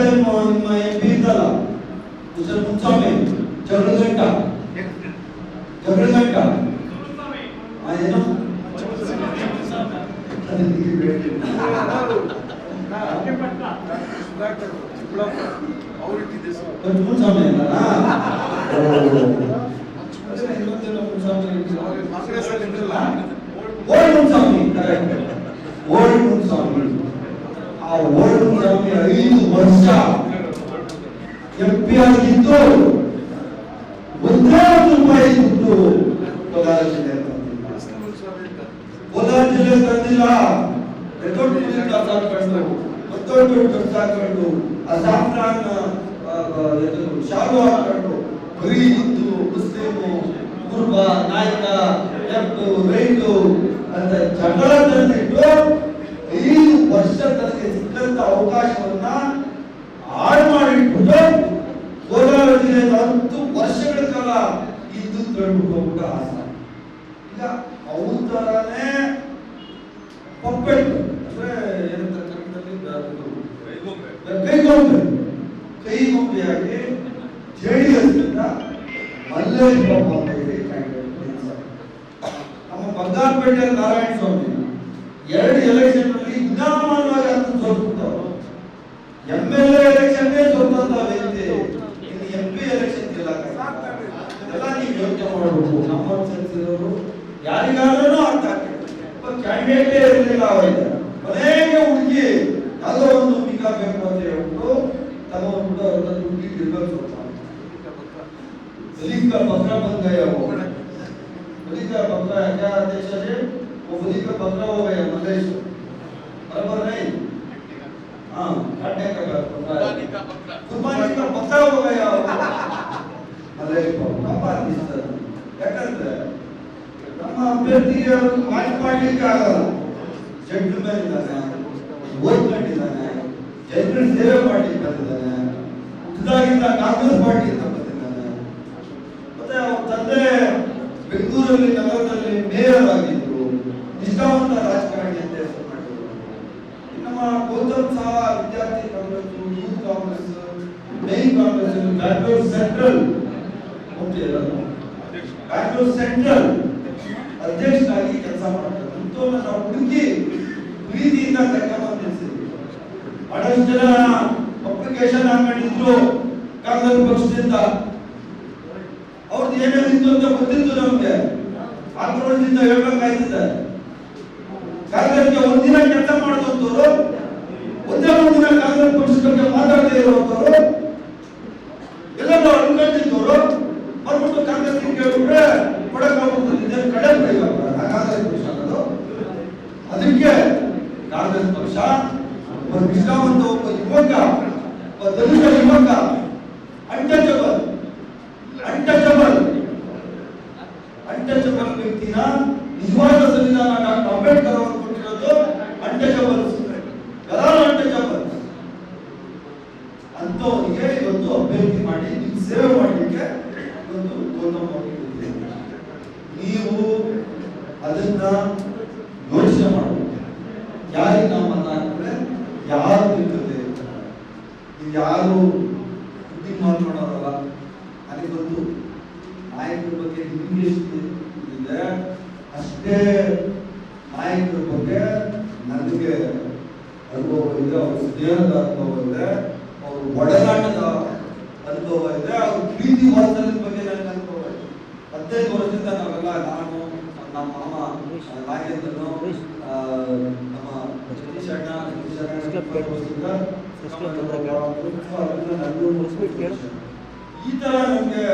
Time ನಿಮ್ಮ M P ಇದ್ದಲ್ಲ mister Muniswamy ಜಗಳಗಂಟ ಜಗಳಗಂಟ ಆ, ಏನು ಅದು ನಿಮಗೆ ಬೇಡ. ಬಟ್ ಮುನ್ಸ್ವಾಮಿ ಅಲ್ಲ old Munswamy correct old Munswamy ಆ ಓಲ್ಡ್ ಮುನ್ಸ್ವಾಮಿ ಐದು ವರ್ಷ ಎಂ ಪಿ ಆಗಿದ್ದು ಒಂದೇ ಒಂದು ರೂಪಾಯಿ ದುಡ್ಡು ಕೋಲಾರ ಜಿಲ್ಲೆ ಕೋಲಾರ ಜಿಲ್ಲೆ ತಂದಿಲ್ಲ. ಮತ್ತೊಂದು ಖರ್ಚು ಹಾಕೊಂಡು ಆ ಸಾಫ್ರಾನ್ ಶಾಲು ಹಾಕೊಂಡು ಬರೀ ಹಿಂದೂ, ಮುಸ್ಲಿಮು, ಕುರ್ಬ, ನಾಯಕ ಎಫ್ ರೈಟು ಅಂತ ಜಗಳ ತಂದಿಟ್ಟು ವರ್ಷ ತನಗೆ ಸಿಕ್ಕಂತ ಅವಕಾಶವನ್ನ ಹಾಳು ಮಾಡಿಟ್ಬಿಟ್ಟು ಕೋಲಾರ ಜಿಲ್ಲೆಯಲ್ಲಿ ಹತ್ತು ವರ್ಷಗಳ ಕಾಲ ಇದ್ದು ಹೋಗ್ಬಿಟ್ಟು ಆಸ ಈಗ ಅವ್ರ ತರನೇ ಪಪ್ಪೆಟ್ಟು ಅಂದ್ರೆ ಏನಂತ ಕನ್ನಡದಲ್ಲಿ ಕೈಗೊಂಬೆ. ಕೈಗೊಂಬೆಯಾಗಿ ಇಂದ ಮಲ್ಲೇಶ್ ಬಾಬು ಅಂತ ಹೇಳಿ. ನಮ್ಮ ಬಂಗಾರಪೇಟೆ ನಾರಾಯಣ ಸ್ವಾಮಿ. ಎರಡು ಎಲೆಕ್ಷನ್ ವಿದ್ಯಮಾನವಾಗಿ ಅಂತ ತೋರಿಸ್ತಾವ ಎಂ ಎಲ್ ಎ ಎಲೆಕ್ಷನ್ ವ್ಯಕ್ತಿ ಇಲ್ಲಿ ಪಿ ಎಲೆಕ್ಷನ್ ಇಲ್ಲ. ಎಲ್ಲ ನೀವು ಮಾಡಬೇಕು. ನಮ್ಮ ಸಲ್ಲಿಸಿದವರು ಯಾರಿಗಾದ್ರೂ ಆಗ್ತಾ ಬಟ್ ಕ್ಯಾಂಡಿಡೇಟೇ ಇರಲಿಲ್ಲ ಅವರಿಗೆ. ಮನೆಗೆ ಹುಡುಗಿ ಯಾವುದೋ ಒಂದು ಮಿಗ ಬೇಕು ಅಂತ ಹೇಳ್ಬಿಟ್ಟು ತಮ್ಮ ಹುಡುಗ ಅದನ್ನು ಹುಡುಗಿ ಇರ್ಬೇಕು ಬಲಿಕ ಪತ್ರ ಬಂದಯ್ಯ ಬಲಿಕ ಪತ್ರ ಯಾಕೆ ಅಧ್ಯಕ್ಷರೇ ಬಲಿಕ ಪತ್ರ ಹೋಗಯ್ಯ ಮಲ್ಲೇಶ್ವರ. ನಮ್ಮ ಅನಿಸ್ತದೆ ಯಾಕಂದ್ರೆ ನಮ್ಮ ಅಭ್ಯರ್ಥಿಗೆ ಮಾಹಿತಿ ಮಾಡ್ಲಿಕ್ಕೆ ಆಗಲ್ಲ. ಜೆಂಟ್ಲ್ಮನ್ ಇದ್ದಾನೆ ಓದ್ಕೊಂಡಿದ್ದಾನೆ ಜನರ ಸೇವೆ ಮಾಡ್ಲಿಕ್ಕೆ ಬಂದಿದ್ದಾನೆ ಹುಟ್ಟಿದಾಗಿಂದ ಕಾಂಗ್ರೆಸ್ ಪಾರ್ಟಿ ಅಂತ ಮತ್ತೆ ತಂದೆ ಬೆಂಗಳೂರಲ್ಲಿ, ನಗರದಲ್ಲಿ ಮೇಯರ್ ಆಗಿದ್ರು, ನಿಷ್ಠಾವಂತ ರಾಜಕಾರಣಿ ಅಂತ ನಮ್ಮ ವಿದ್ಯಾರ್ಥಿ Congress youth Congress main central Bangalore central ಅಧ್ಯಕ್ಷರಾಗಿ ಕೆಲಸ ಮಾಡ್ತಾರೆ. ಅಂತವ್ರನ್ನ ಪ್ರೀತಿಯಿಂದ ಬಹಳಷ್ಟು ಜನ ಅಪ್ಲಿಕೇಶನ್ ಹಾಕೊಂಡಿದ್ರು ಕಾಂಗ್ರೆಸ್ ಪಕ್ಷದಿಂದ. ಅವ್ರದ್ದು ಏನೇನಿತ್ತು ಅಂತ ಗೊತ್ತಿತ್ತು ನಮ್ಗೆ. ಆಕ್ರೋಶದಿಂದ ಹೇಳ್ಬೇಕಾಯ್ತದೆ. ಕಾಂಗ್ರೆಸ್ಗೆ ಒಂದಿನ ಕೆಲಸ ಮಾಡಿದಂತವ್ರು ಒಂದೇ ಒಂದಿನ ಕಾಂಗ್ರೆಸ್ ಪಕ್ಷದ ಬಗ್ಗೆ ಮಾತಾಡದೇ ಇರುವಂತವ್ರು ಕಾಂಗ್ರೆಸ್ ಪಕ್ಷ, ಒಂದು ನಿಷ್ಠಾವಂತ ಒಬ್ಬ ಯುವಕ ಒಬ್ಬ ದಲಿತ ಯುವಕ ಅನ್ಟಚಬಲ್ ಅನ್ಟಚಬಲ್ ಅನ್ಟಚಬಲ್ ವ್ಯಕ್ತಿನ ನಿಜವಾದ ಸಂವಿಧಾನ ಡಾಕ್ಟರ್ ಅಂಬೇಡ್ಕರ್ ಅವರು ಕೊಟ್ಟಿರೋದು ಅನ್ಟಚಬಲ್ ಯಾರು ಅನ್ಟಚಬಲ್ ಅಂತವರಿಗೆ ಇವತ್ತು ಅಭ್ಯರ್ಥಿ ಮಾಡಿ ನಿಮ್ ಸೇವೆ ಮಾಡಲಿಕ್ಕೆ ಒಂದು ಕೊಟ್ಟಿದ್ದೀರಿ. ನೀವು ಅದನ್ನ ಯೋಚನೆ ಮಾಡಬೇಕು ಯಾರಿಗೆ ನಾವು ಮತ ಹಾಕಿದ್ರೆ ಯಾರು ನಿಲ್ತದೆ ಯಾರು ಬುದ್ಧಿ ಮಾತಾಡೋರಲ್ಲ ನನಗೆ ಗೊತ್ತು ನಾಯಕರ ಬಗ್ಗೆ ಇಂಗ್ಲಿಷ್ ಇದೆ? ಅಷ್ಟೇ ನಾಯಕರ ಬಗ್ಗೆ ನನಗೆ ಅನುಭವ ಇದೆ ಅವ್ರ ಸ್ನೇಹದ ಅನುಭವ ಇದೆ ಅವ್ರ ಒಡನಾಟದ ಅನುಭವ ಇದೆ ಅವ್ರ ಪ್ರೀತಿ ವಾತ್ಸಲ್ಯದ ಬಗ್ಗೆ ನನಗೆ ಅನುಭವ ಇದೆ. ಹದಿನೈದು ವರ್ಷದಿಂದ ನಾವೆಲ್ಲ ನಾನು ನಮ್ಮ ಮಾಮ ನಾಗೇಂದ್ರನು ನಮ್ಮ ಜಗದೀಶ್ ಅಣ್ಣ ಜಗದೀಶ್ ಅಣ್ಣ ಪ್ರಶ್ನೆ ಬಂದಾಗ ನಾನು ಮುಗಿಸ್ಬಿಟ್ಟು ಕೇಳಿ ಈ ಥರ ನಮಗೆ